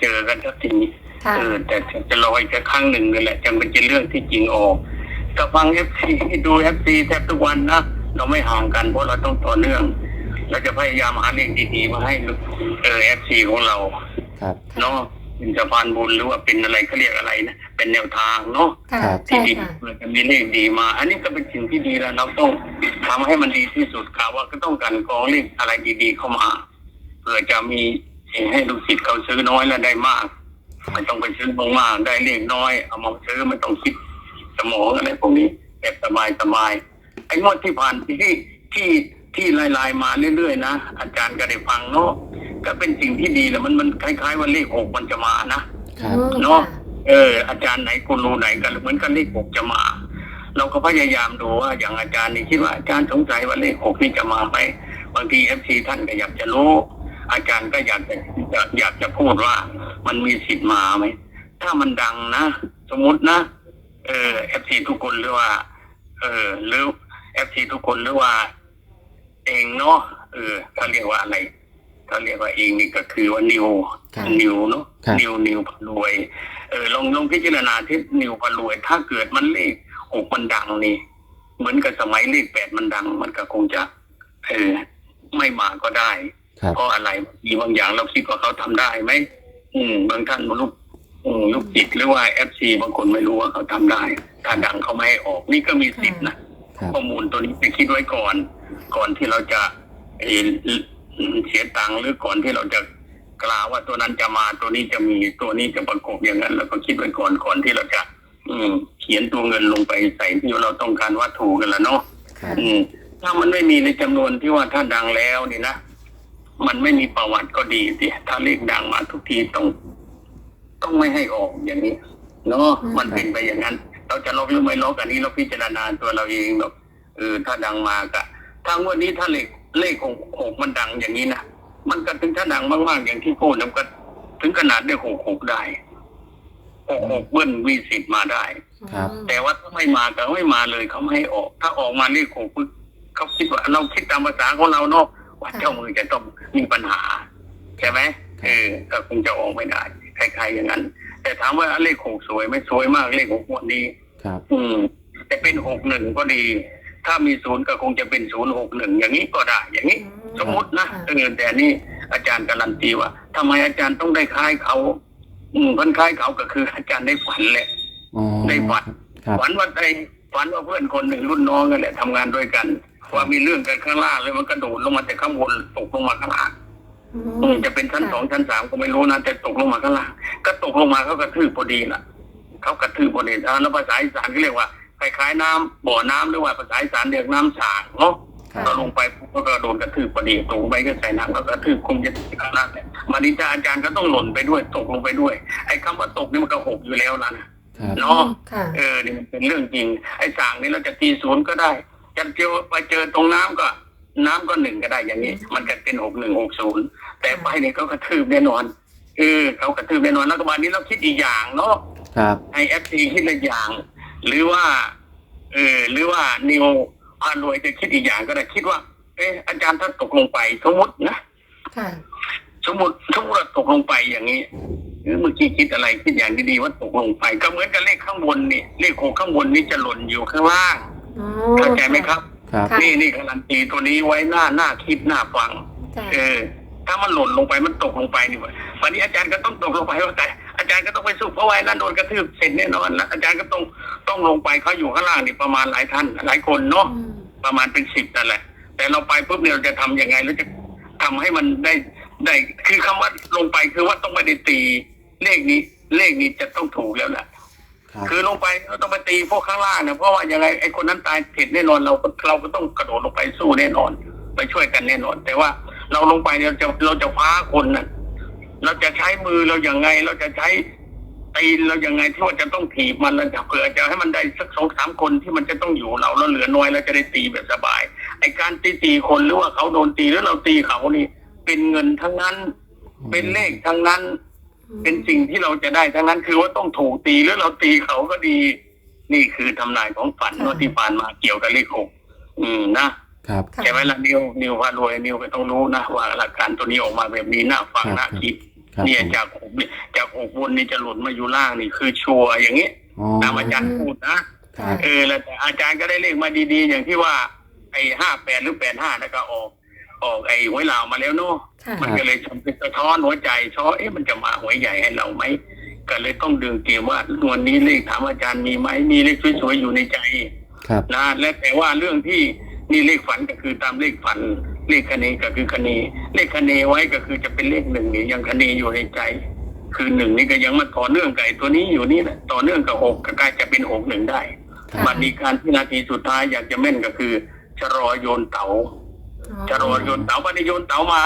เจอกันสักทีค่ะเออแต่จะรออีกสักครั้งหนึ่งนั่นแหละจะเป็นจะเรื่องที่จริงออกก็ฟังเอฟซีดูเอฟซีแทบทุกวันนะเราไม่ห่างกันเพราะเราต้องต่อเนื่อง เราจะพยายามหาเรื่องดีๆมาให้เออเอฟซีของเราครับเนาะเป็นสะพานบุญหรือว่าเป็นอะไรเขาเรียกอะไรนะเป็นแนวทางเนาะค่ะครับใช่ที่ดีค่ะเพื่อจะมีเลขดีมา อันนี้ก็เป็นสิ่งที่ดีแล้วเราต้องทำให้มันดีที่สุดค่ะว่าก็ต้องการกรองเลขอะไรดีๆเข้ามาเพื่อจะมี ให้ลูกศิษย์เขาซื้อน้อยแล้วได้มากไม่ต้องไปซื้อมากๆได้เลขน้อย เอามาซื้อไม่ต้องคิดสมองอะไรพวกนี้แบบสบายๆไอ้งวดที่ผ่านที่ที่ที่ลายๆมาเรื่อยๆนะอาจารย์ก็ได้ฟังเนาะก็เป็นสิ่งที่ดีแล้วมันมันคล้ายๆว่าเลขหกมันจะมานะครับอืมเนาะค่ะเออ อาจารย์ไหนกูรูไหนกันเหมือนกันเลขหกจะมา เราก็พยายามดูว่าอย่างอาจารย์นี่คิดว่าอาจารย์สงสัยว่าเลขหกนี่จะมาไหมบางทีเอฟซีท่านก็อยากจะรู้ อาจารย์ก็อยากจะอยากอยากจะพูดว่ามันมีสิทธิ์มาไหม ถ้ามันดังนะ สมมตินะ เออเอฟซีทุกคนหรือว่า เออหรือเอฟซีทุกคนหรือว่า เองเนาะเออเขาเรียกว่าอะไรเขาเรียกว่าเองนี่ก็คือว่านิวครับนิวเนาะครับนิวนิวพรวย เออลองลองพิจารณาที่นิวพรวย ถ้าเกิดมันเลขหกมันดังนี่เหมือนกับสมัยเลขแปดมันดัง มันก็คงจะ เออ ไม่มาก็ได้ครับ เพราะอะไรมีบางอย่างเราคิดว่าเขาทำได้ไหมอืม บางท่านลูกอืมลูกจิตหรือว่าเอฟซีบางคนไม่รู้ว่าเขาทำได้ ถ้าดังเขาไม่ให้ออกนี่ก็มีสิทธิ์นะครับข้อมูลตัวนี้ไปคิดไว้ก่อน ก่อนที่เราจะเอ่อเสียตังค์หรือก่อนที่เราจะกล่าวว่าตัวนั้นจะมาตัวนี้จะมีตัวนี้จะประกบอย่างนั้นเราก็คิดไว้ก่อนก่อนที่เราจะ อืม เขียนตัวเงินลงไปใส่ที่เราต้องการวัตถุกันแล้วเนาะครับอืม ถ้ามันไม่มีในจำนวนที่ว่าถ้าดังแล้วนี่นะ มันไม่มีประวัติก็ดีสิถ้าเลขดังมาทุกทีต้อง ต้องไม่ให้ออกอย่างนี้เนาะอืมมันเป็นไปอย่างนั้น เราจะลบหรือไม่ลบอันนี้เราพิจารณาตัวเราเองแบบเออถ้าดังมากะถ้างวันนี้ถ้าเลขเลขหกหกมันดังอย่างนี้นะมันก็ถึงถ้าดังมากๆอย่างที่พูดนะมันก็ถึงขนาดได้หกหกได้หกหกเบิ้ลมีสิทธิ์มาได้ครับแต่ว่าถ้าไม่มาก็ไม่มาเลยเขาไม่ให้ออก ถ้าออกมาเลขหกปึ๊บเขาคิดว่าเราคิดตามภาษาของเราเนาะ ว่าเจ้ามือจะต้องมีปัญหา ใช่ไหมเออก็คงจะออกไม่ได้คล้ายๆอย่างนั้น แต่ถามว่าเลขหกสวยไหม่สวยมากเลขหกงวันนี้ ครับ อืมจะเป็นหกหนึ่งก็ดี ถ้ามีศูนย์ก็คงจะเป็นศูนย์หกหนึ่งอย่างนี้ก็ได้ อย่างนี้ สมมตินะเออแต่นี่อาจารย์การันตีว่าทำไมอาจารย์ต้องได้คล้ายเขา อืมคนคล้ายเขาก็คือ อาจารย์ได้ฝันแหละอ๋อได้ฝันครับฝันว่าไอ้ฝันว่าเพื่อนคนหนึ่งรุ่นน้องกันแหละทำงานด้วยกัน ว่ามีเรื่องกันข้างล่างเลยมันกระโดดลงมาแต่ข้างบนตกลงมาข้างล่างอือืมมจะเป็นชั้นสองชั้นสามก็ไม่รู้นะแต่ตกลงมาข้างล่างก็ตกลงมาเขากระทืบพอดีล่ะเขากระทืบพอดีอ่าแล้วภาษาอีสานก็เรียกว่าคล้ายๆน้ำบ่อน้ำหรือว่าภาษาอีสานเรียกน้ำสางเนาะครับก็ลงไปปุ๊บก็โดนกระทืบพอดีตกลงไปก็ใส่น้ำก็กระทืบคงจะข้างล่างเนี่ยมาดิจาอาจารย์ก็ต้องหล่นไปด้วยตกลงไปด้วย ไอ้คำว่าตกนี่มันก็หกอยู่แล้วนะครับเนาะค่ะเออนี่มันเป็นเรื่องจริง ไอ้สางนี่เราจะตีศูนย์ก็ได้ จะเจอไปเจอตรงน้ำก็ น้ำก็หนึ่งก็ได้อย่างนี้ มันก็เป็นหกหนึ่งหกศูนย์แต่ไปเนี่ยเขากระทืบแน่นอนเออเขากระทืบแน่นอนแล้วก็วันนี้เราคิดอีกอย่างเนาะครับไอเอฟซีคิดอีกอย่าง หรือว่าเออหรือว่านิวพารวยจะคิดอีกอย่างก็ได้คิดว่า เอออาจารย์ถ้าตกลงไปสมมตินะค่ะสมมติสมมติว่าตกลงไปอย่างนี้หรือเมื่อกี้คิดอะไรคิดอย่างดีๆว่าตกลงไป ก็เหมือนกับเลขข้างบนนี่เลขหกข้างบนนี่จะหล่นอยู่ข้างล่าง อ๋อเข้าใจไหมครับ ครับค่ะนี่นี่การันตีตัวนี้ไว้หน้าหน้าคิดหน้าฟังค่ะเออ ถ้ามันหล่นลงไปมันตกลงไปนี่วันนี้อาจารย์ก็ต้องตกลงไปว่าแต่อาจารย์ก็ต้องไปสู้เพราะว่าไอ้นั่นโดนกระทืบเสร็จแน่นอนแล้วอาจารย์ก็ต้องต้องลงไปเขาอยู่ข้างล่างนี่ประมาณหลายท่านหลายคนเนาะ อืมประมาณเป็นสิบนั่นแหละ แต่เราไปปุ๊บเนี่ยเราจะทำยังไงเราจะทำให้มันได้ได้ คือคำว่าลงไปคือว่าต้องไม่ได้ตี เลขนี้ เลขนี้จะต้องถูกแล้วแหละ ครับคือลงไปเราต้องไปตีพวกข้างล่างนะเพราะว่ายังไงไอ้คนนั้นตายผิดแน่นอนเราก็เราก็ต้องกระโดดลงไปสู้แน่นอน ไปช่วยกันแน่นอน แต่ว่าเราลงไปเนี่ยเราจะเราจะฟ้าคนน่ะเราจะใช้มือเราอย่างไง เราจะใช้ตีนเราอย่างไงที่ว่าจะต้องถีบมันแล้วจะเผื่อจะให้มันได้สักสองสามคนที่มันจะต้องอยู่เราแล้วเหลือน้อยเราจะได้ตีแบบสบาย ไอ้การตีตีคนหรือว่าเขาโดนตีหรือเราตีเขานี่ เป็นเงินทั้งนั้น เป็นเลขทั้งนั้น เป็นสิ่งที่เราจะได้ทั้งนั้นคือว่าต้องถูกตีหรือเราตีเขาก็ดี นี่คือทำนายของฝันค่ะเมื่อที่ผ่านมาเกี่ยวกับเลขหกอืมนะครับค่ะใช่ไหมล่ะนิวนิวพารวยนิวก็ต้องรู้นะว่าหลักการตัวนี้ออกมาแบบนี้น่าฟังครับน่าคิดครับเนี่ยผมจากผมเนี่ยจากอกบนนี่จะหลุดมาอยู่ล่างนี่คือชัวร์อย่างนี้อ๋อตามอาจารย์พูดนะครับเออแล้วแต่อาจารย์ก็ได้เลขมาดีๆ อย่างที่ว่าไอ้ห้าแปดหรือแปดห้าแล้วก็ออก ออกไอ้หวยลาวมาแล้วเนาะค่ะมันก็เลยสะท้อนหัวใจช้อเอ๊ะมันจะมาหวยใหญ่ให้เราไหมก็เลยต้องดึงเกมว่าวันนี้เลขถามอาจารย์มีไหมมีเลขสวยๆอยู่ในใจครับ นะและแต่ว่าเรื่องที่นี่เลขฝันก็คือตามเลขฝัน เลขคะเนก็คือคะเนเลขคะเนไว้ก็คือจะเป็นเลขหนึ่งนี่ยังคะเนอยู่ในใจ คือหนึ่งนี่ก็ยังมาต่อเนื่องกับไอ้ตัวนี้อยู่นี่แหละต่อเนื่องกับหกก็กลายจะเป็นหกหนึ่งได้ครับมันมีการที่นาทีสุดท้ายอยากจะแม่นก็คือชะลอโยนเต๋า จะรอโยนเต๋าบันโยนเต๋ามา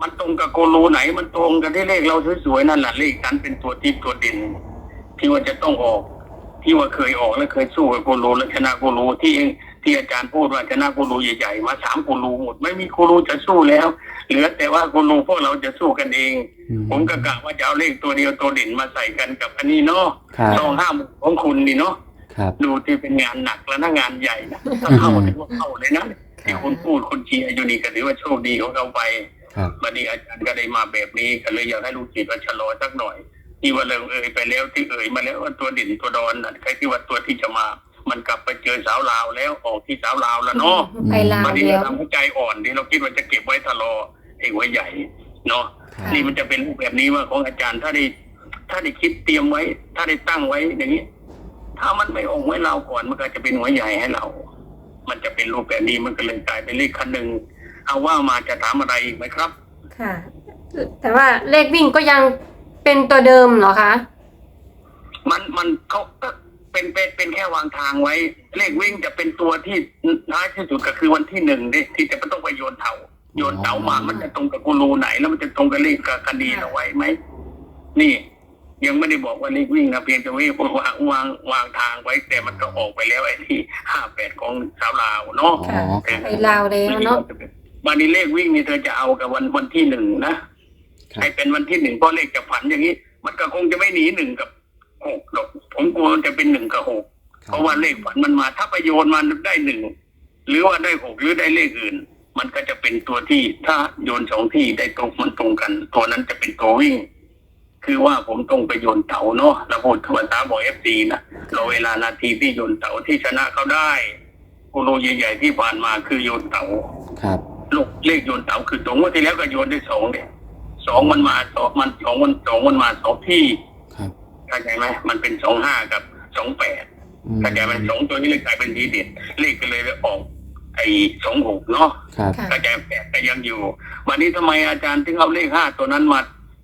มันตรงกับโกลูไหน มันตรงกับที่เลขเราสวยๆนั่นแหละเลขนั้นเป็นตัวที่ตัวเด่นที่ว่าจะต้องออก ที่ว่าเคยออกและเคยสู้กับโกลูและชนะโกลูที่เองที่อาจารย์พูดว่าชนะโกลูใหญ่ๆมาสามโกลูหมดไม่มีโกลูจะสู้แล้ว เหลือแต่ว่าโกลูพวกเราจะสู้กันเองอืผมก็กะว่าจะเอาเลขตัวเดียวตัวเด่นมาใส่กันกับอันนี้เนาะครับสองห้าหมื่นของคุณนี่เนาะครับดูที่เป็นงานหนักและน่างานใหญ่นะถ้าเข้าถือว่าเข้าเลยนะ ที่คุณพูดคุณเชียร์อยู่นี่ก็ถือว่าโชคดีของเราไปครับวันนี้อาจารย์ก็ได้มาแบบนี้ก็เลยอยากให้ลูกศิษย์ว่าชะลอสักหน่อยที่ว่าเริ่มเอ่ยไปแล้วที่เอ่ยมาแล้วว่าตัวเด่นตัวดอนน่ะใครที่ว่าตัวที่จะมา มันกลับไปเจอสาวลาวแล้วออกที่สาวลาวแล้วเนาะไปลาววันนี้แล้เราว ทำให้ใจอ่อนที่เราคิดว่าจะเก็บไว้ทะลอไอ้ไว้ใหญ่เนาะครับ นี่มันจะเป็นรูปแบบนี้ว่าของอาจารย์ถ้าได้ถ้าได้คิดเตรียมไว้ ถ้าได้ตั้งไว้อย่างนี้ ถ้ามันไม่ออกไว้เราก่อนมันก็จะเป็นหัวใหญ่ให้เรา มันจะเป็นรูปแบบนี้มันก็เลยกลายเป็นเลขคันหนึ่งเอาว่ามาจะถามอะไรอีกไหมครับ ค่ะ แต่ว่าเลขวิ่งก็ยังเป็นตัวเดิมเหรอคะ มันมันเขาก็เป็นเป็นเป็นแค่วางทางไว้ เลขวิ่งจะเป็นตัวที่น้อยที่สุดก็คือวันที่หนึ่งดิที่จะต้องไปโยนเถาโยนเถามามันจะตรงกับกูรูไหน แล้วมันจะตรงกับเลขกับคดีเราไว้ไหมนี่ ยังไม่ได้บอกว่าเลขวิ่งนะเพียงแต่ว่าวางวางวางทางไว้แต่มันก็ออกไปแล้วไอ้ที่ห้าแปดของสาวลาวเนาะอ๋อค่ะไปลาวแล้วเนาะวันนี้เลขวิ่งนี่เธอจะเอากับวันวันที่หนึ่งนะครับ ให้เป็นวันที่หนึ่งเพราะเลขจะผันอย่างนี้ มันก็คงจะไม่หนีหนึ่งกับหกหรอกผมกลัวมันจะเป็นหนึ่งกับหกคเพรับราะว่าเลขฝันมันมาถ้าไปโยนมันได้หนึ่งหรือว่าได้หกหรือได้เลขอื่น มันก็จะเป็นตัวที่ถ้าโยนสองที่ได้ตรงมันตรงกัน ตัวนั้นจะเป็นตัววิ่ง คือว่าผมต้องไปโยนเต๋าเนาะเราพูดภาษาบอกเอฟซีนะเราเวลานาทีที่โยนเต๋าที่ชนะเขาได้กูโรใหญ่ๆที่ผ่านมาคือโยนเต๋าครับลูกเลขโยนเต๋าคือตรงว่าที่แล้วก็โยนได้สองเนี่ยสองมันมาสองมันสองมันสองมันมาสองที่ครับเข้าใจไหมมันเป็นสองห้ากับสองแปดอืมเข้าใจไหมสองตัวนี้เลยกลายเป็นทีเด็ดเลขก็เลยออกไอ้สองหกเนาะครับค่ะเข้าใจแปดก็ยังอยู่ วันนี้ทำไมอาจารย์ถึงเอาเลขห้าตัวนั้นมา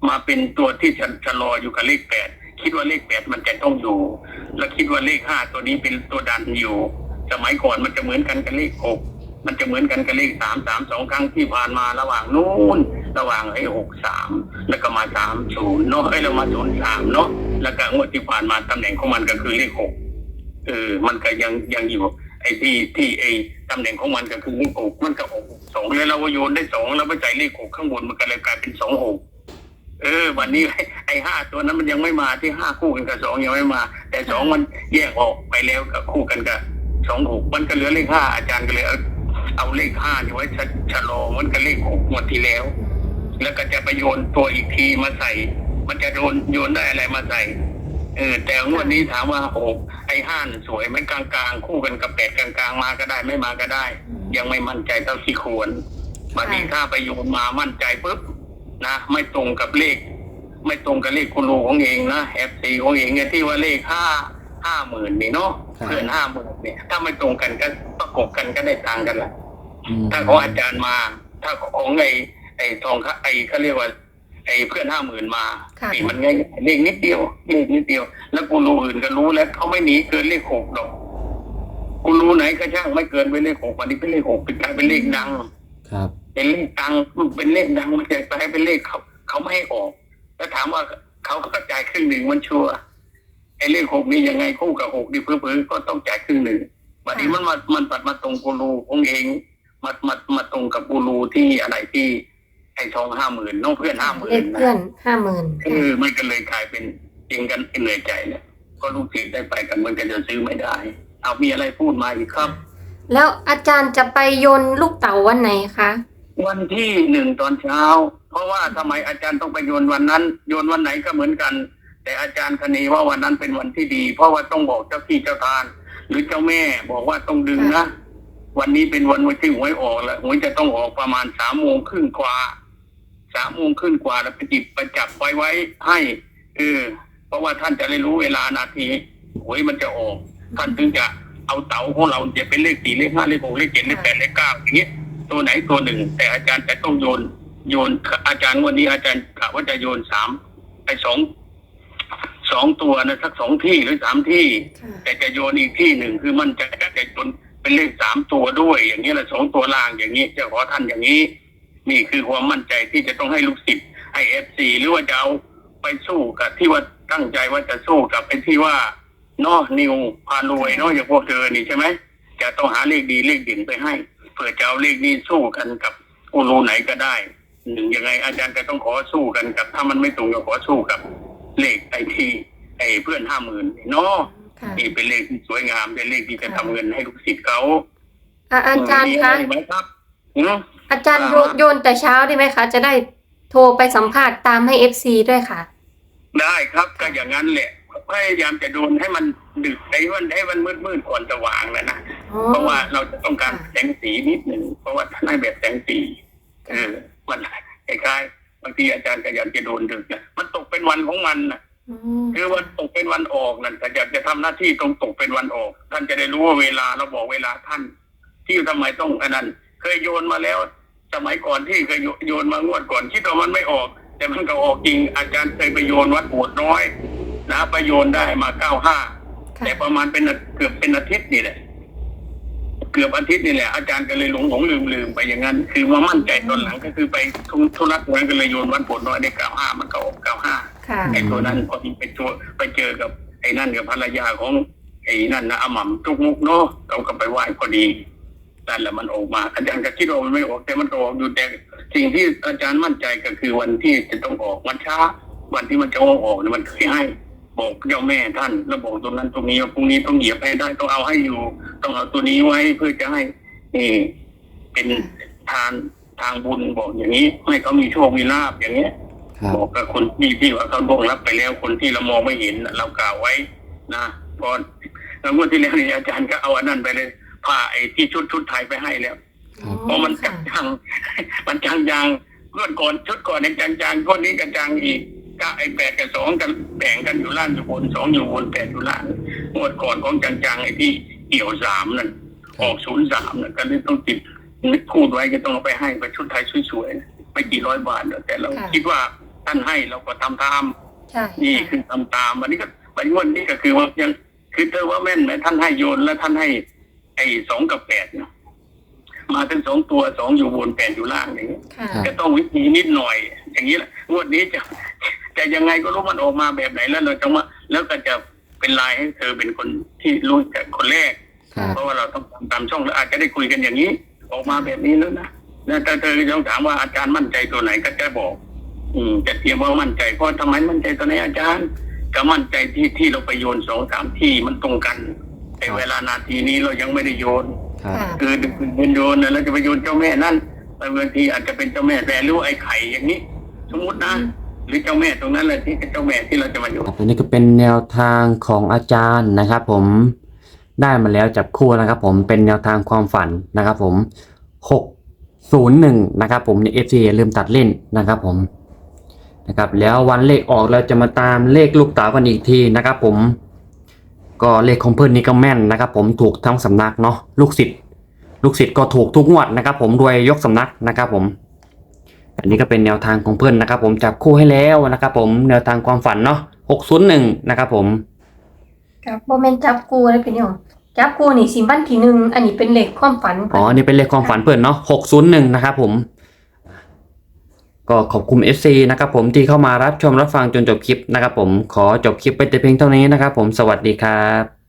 มาเป็นตัวที่ชะลออยู่กับเลขแปดคิดว่าเลขแปดมันจะต้องอยู่ แล้วคิดว่าเลขห้าตัวนี้เป็นตัวดันอยู่ สมัยก่อนมันจะเหมือนกันกับเลขหกมันจะเหมือนกันกับเลขสามสามสองครั้งที่ผ่านมาระหว่างนู้นระหว่างไอ้หกสามแล้วก็มาสามศูนย์เนาะไอ้เรามาศูนย์สามเนาะแล้วก็งวดที่ผ่านมาตำแหน่งของมันก็คือเลขหกเออมันก็ยังยังอยู่ ไอ้ที่ที่ไอ้ตำแหน่งของมันก็คือเลขหกมันก็หกสองแล้วเราโยนได้สองแล้วไปใส่เลขหกข้างบนมันก็เลยกลายเป็นสองหก เออ วันนี้ไอ้ห้าตัวนั้นมันยังไม่มาที่ห้าคู่กันกับสองยังไม่มา แต่สองมันแยกออกไปแล้วกับคู่กันกับสองหกมันก็เหลือเลขห้าอาจารย์ก็เลยเอาเอาเลขห้านี่ไว้ชะชะลอมันก็เลขหกงวดที่แล้ว แล้วก็จะไปโยนตัวอีกทีมาใส่ มันจะโยนโยนได้อะไรมาใส่ เออ แต่งวดนี้ถามว่าโอ้ไอ้ห้านสวยไหมกลางๆ คู่กันกับแปดกลางๆมาก็ได้ไม่มาก็ได้ ยังไม่มั่นใจเท่าที่ควรบัดนี้ถ้าไปโยนมามั่นใจปุ๊บ นะไม่ตรงกับเลข ไม่ตรงกับเลขคุณรูของเองนะแอฟซีของเองเนี่ยที่ว่าเลขห้าห้าหมื่นนี่เนาะครับเพื่อนห้าหมื่นเนี่ย ถ้าไม่ตรงกันก็ประกบกันก็ได้ตังค์กันละอืมถ้าของอาจารย์มา ถ้าของไอ้ไอ้ทองคไอ้เขาเรียกว่า ไอ้เพื่อนห้าหมื่นมาค่ะนี่มันง่ายเลขนิดเดียวเลขนิดเดียว แล้วกูรู้อื่นก็รู้แล้วเขาไม่หนีเกินเลขหกหรอกกูรู้ไหนก็ช่างไม่เกินไปเลขหกวันนี้เป็นเลขหกเป็นกลายเป็นเลขดัง ครับ เป็นเลขดังเป็นเลขดังมันจะไปให้เป็นเลขเขาเขาไม่ให้ออก แล้วถามว่าเขาก็จ่ายครึ่งหนึ่งมันชัวร์ไอ้เลขหกนี่ยังไงคู่กับหกนี่เพื่อๆก็ต้องจ่ายครึ่งหนึ่งวันนี้มันมามันปัดมาตรงกูรูของเองมามามาตรงกับกูรูที่อะไรที่ไอ้ทองห้าหมื่นน้องเพื่อนห้าหมื่เลนขเพื่อนห้าหมื่นเออมันก็เลยกลายเป็นจริงกันเหนื่อยใจเนี่ยก็ลูกศิษย์ได้ไปกันมันก็จะซื้อไม่ได้ เอามีอะไรพูดมาอีกครับ แล้วอาจารย์จะไปโยนลูกเต๋าวันไหนคะ วันที่หนึ่งตอนเช้า เพราะว่าทำไมอาจารย์ต้องไปโยนวันนั้น โยนวันไหนก็เหมือนกัน แต่อาจารย์คณีว่าวันนั้นเป็นวันที่ดี เพราะว่าต้องบอกเจ้าที่เจ้าทาน หรือเจ้าแม่บอกว่าต้องดึงนะวันนี้เป็นวันที่หวยออกแล้วหวยจะต้องออกประมาณสามโมงครึ่งกว่าสามโมงครึ่งกว่าแล้วไปจิบไปจับไว้ไว้ให้เออเพราะว่าท่านจะได้รู้เวลานาทีหวยมันจะออก ท่านถึงจะเอาเต๋าของเราจะเป็นเลขสี่เลขห้าเลขหกเลขเจ็ดเลขแปดเลขเก้าอย่างเงี้ย ตัวไหนตัวหนึ่ง แต่อาจารย์จะต้องโยน โยนอาจารย์วันนี้อาจารย์กะว่าจะโยนสามไอ้สองสองตัวนะสักสองที่หรือสามที่ค่ะแต่จะโยนอีกที่หนึ่งคือมันใจะจะโยนเป็นเลขสามตัวด้วย อย่างนี้แหละสองตัวล่างอย่างนี้จะขอท่านอย่างนี้ นี่คือความมั่นใจที่จะต้องให้ลูกศิษย์ให้เอฟซีหรือว่าจะเอาไปสู้กับที่ว่าตั้งใจว่าจะสู้กับไอ้ที่ว่าเนาะนิวพารวยเนาะอย่างพวกเธอนี่ใช่ไหมจะต้องหาเลขดีเลขเด่นไปให้ เพื่อจะเอาเลขนี้สู้กันกับกูรูไหนก็ได้หนึ่งยังไงอาจารย์ก็ต้องขอสู้กันกับ ถ้ามันไม่ตรงก็ขอสู้กับเลขไอทีไอเพื่อนห้าหมื่นเนาะค่ะนี่เป็นเลขที่สวยงามเป็นเลขที่จะทำเงินให้ลูกศิษย์เขาอะอาจารย์มีคะอะไรไหมครับอืมอาจารย์อ่าโยนโยนแต่เช้าได้ไหมคะ จะได้โทรไปสัมภาษณ์ตามให้เอฟซีด้วยค่ะ ได้ครับก็อย่างนั้นแหละ พยายามจะโดนให้มันดึกให้มันให้มันมืดมืดๆก่อนสว่างนะนะอ๋อเพราะว่าเราจะต้องการค่ะแสงสีนิดหนึ่งเพราะว่าท่านให้แบบแสงสีเออมันคล้ายๆบางทีอาจารย์ก็อยากจะโดนดึกนะมันตกเป็นวันของมันนะอืมคือวันตกเป็นวันออกนั่นแต่อยากจะทำหน้าที่ตรงตกเป็นวันออก ท่านจะได้รู้ว่าเวลาเราบอกเวลาท่าน ที่ทำไมต้องอันนั้น เคยโยนมาแล้ว สมัยก่อนที่เคยโยนมางวดก่อนคิดว่ามันไม่ออก แต่มันก็ออกจริงอาจารย์เคยไปโยนวัดโบสถ์น้อย นะไปโยนได้มาเก้าห้าค่ะแต่ประมาณเป็นอาเกือบเป็นอาทิตย์นี่แหละ เกือบอาทิตย์นี่แหละ อาจารย์ก็เลยหลงหลงลืมลืมไปอย่างนั้น คือมามั่นใจตอนหลังก็คือไปทุทุรักนั้นก็เลยโยนวัดโบสถ์น้อยได้เก้าห้ามันก็ออกเก้าห้าค่ะไอ้ตัวนั้นพอดีไปตัวไปเจอกับไอ้นั่นกับภรรยาของไอ้นั่นนะอาหม่ำทุกมุกเนาะเราก็ไปไหว้พอดีนั่นแหละมันออกมา อาจารย์ก็คิดว่ามันไม่ออกแต่มันก็ออกอยู่แต่สิ่งที่อาจารย์มั่นใจก็คือวันที่จะต้องออกมันช้า วันที่มันจะออกเนี่ยมันเคยให้ บอกเจ้าแม่ท่านแล้วบอกตรงนั้นตรงนี้ว่าพรุ่งนี้ต้องเหยียบให้ได้ต้องเอาให้อยู่ ต้องเอาตัวนี้ไว้เพื่อจะให้นี่เป็นทานทางบุญบอกอย่างนี้ ให้เขามีโชคมีลาบอย่างเงี้ยครับบอกกับคนที่ที่ว่าเขาล่วงรับไปแล้วคนที่เรามองไม่เห็นน่ะเรากล่าวไว้นะพอแล้วงวดที่แล้วนี่อาจารย์ก็เอาอันนั้นไปเลยผ่าไอ้ที่ชุดชุดไทยไปให้แล้วครับเพราะมันจังจังมันจังจังงวดก่อนชุดก่อนเนี่ยจังจังงวดนี้กันจังอีก ก็ไอ้แปดกับสองกันแบ่งกันอยู่ล่างอยู่บนสองอยู่บนแปดอยู่ล่างงวดก่อนของจังจังไอ้ที่เกี่ยวสามนั่นออกศูนย์สามนั่นก็เลยต้องติดนึกพูดไว้ก็ต้องเอาไปให้ไปชุดไทยสวยๆไม่กี่ร้อยบาทหรอกแต่เราค่ะคิดว่าท่านให้เราก็ทำตามใช่นี่ค่ะคือทำตามวันนี้ก็วันงวดนี้ก็คือว่ายังคือเธอว่าแม่นไหมท่านให้โยนแล้วท่านให้ ไอ้สองกับแปดเนี่ยมาถึงสองตัวสองอยู่บนแปดอยู่ล่างอย่างนี้ค่ะครับจะต้องวิธีนิดหน่อย อย่างนี้แหละงวดนี้จะ จะยังไงก็รู้มันออกมาแบบไหนแล้วเราจะมาแล้วก็จะเป็นลายให้เธอเป็นคนที่รู้จักคนแรก ครับ เพราะว่าเราต้องทำตามช่องแล้วอาจจะได้คุยกันอย่างนี้ ออกมาแบบนี้แล้วนะแล้วแต่เธอจะต้องถามว่าอาจารย์มั่นใจตัวไหนก็จะบอก อืมจะเตรียมว่ามั่นใจเพราะทำไมมั่นใจตัวไหนอาจารย์ก็มั่นใจที่ที่เราไปโยนสองสามที่มันตรงกันแต่เวลานาทีนี้เรายังไม่ได้โยน ครับ ค่ะ คือดึงโยนนะแล้วจะไปโยนเจ้าแม่นั่นบางทีอาจจะเป็นเจ้าแม่แต่หรือว่าไอ้ไข่อย่างนี้ สมมตินะ หรือเจ้าแม่ตรงนั้นแหละที่เป็นเจ้าแม่ที่เราจะมาโยนครับอันนี้ก็เป็นแนวทางของอาจารย์นะครับ ผมได้มาแล้วจับคู่นะครับ ผมเป็นแนวทางความฝันนะครับ ผมหกศูนย์หนึ่งนะครับ ผมในเอฟซีอย่าลืมตัดเล่นนะครับ ผมนะครับ แล้ววันเลขออกเราจะมาตามเลขลูกเต๋ากันอีกทีนะครับ ผมก็เลขของเพื่อนนี่ก็แม่นนะครับ ผมถูกทั้งสำนักเนาะลูกศิษย์ลูกศิษย์ก็ถูกทุกงวดนะครับ ผมรวยยกสำนักนะครับ ผม อันนี้ก็เป็นแนวทางของเพื่อนนะครับ ผมจับคู่ให้แล้วนะครับผมแนวทางความฝันเนาะหกศูนย์หนึ่งนะครับผมครับโมเมนจับกูนะพี่น้องจับกูนี่สิบันที่หนึ่งอันนี้เป็นเหล็กความฝันอ๋ออันนี้เป็นเลขความฝันเพื่อนเนาะหกศูนย์หนึ่งนะครับผม ก็ขอบคุณ FC นะครับผมที่เข้ามารับชมรับฟังจนจบคลิปนะครับผมขอจบคลิปไปแต่เพียงเท่านี้นะครับผมสวัสดีครับ